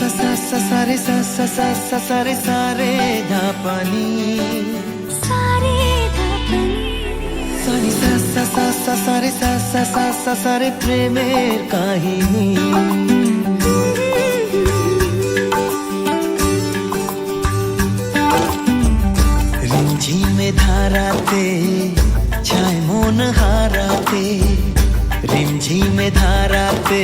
সা সা সা সা রে সা সা সা সা সা রে সা রে ধা পানি सारे धापनी সা নি সা সা সা সা সা রে সা সা সা সা সা রে প্রেমের কাহিনী রিমঝিমে ধারাতে ছায় মন হারাতে রিমঝিমে ধারাতে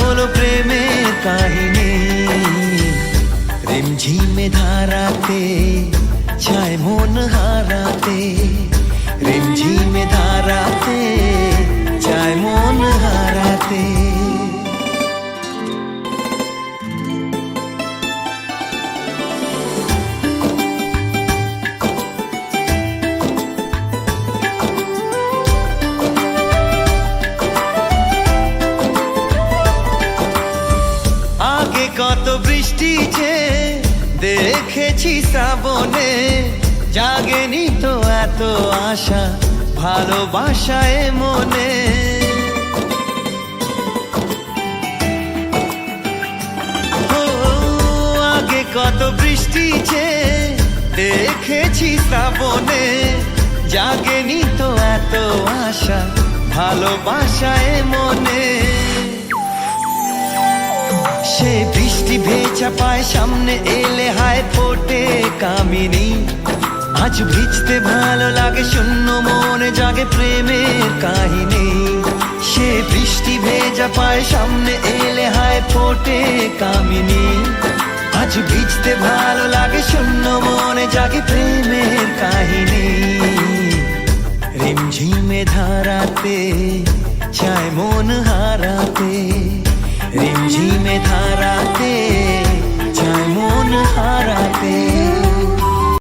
কাহিনী। রিমঝিমে ধারাতে ছায় মন হারাতে। রিমঝিমে দেখেছি শ্রাবণে, জাগেনি তো এত আশা ভালোবাসায় মনে। আগে কত বৃষ্টি যে দেখেছি শ্রাবণে, জাগেনি তো এত আশা ভালোবাসায় মনে। সে বৃষ্টি ভেজা পায়, সামনে এলে হায় ফোটে কামিনী। আজ ভিজতে ভালো লাগে, শূন্য মনে জাগে প্রেমের কাহিনী। সে বৃষ্টি ভেজা পায়, সামনে এলে হায় ফোটে কামিনী। আজ ভিজতে ভালো লাগে, শূন্য মনে জাগে প্রেমের কাহিনী। রিমঝিমে ধারাতে, চায় মন হারাতে। ঝিমে ধারা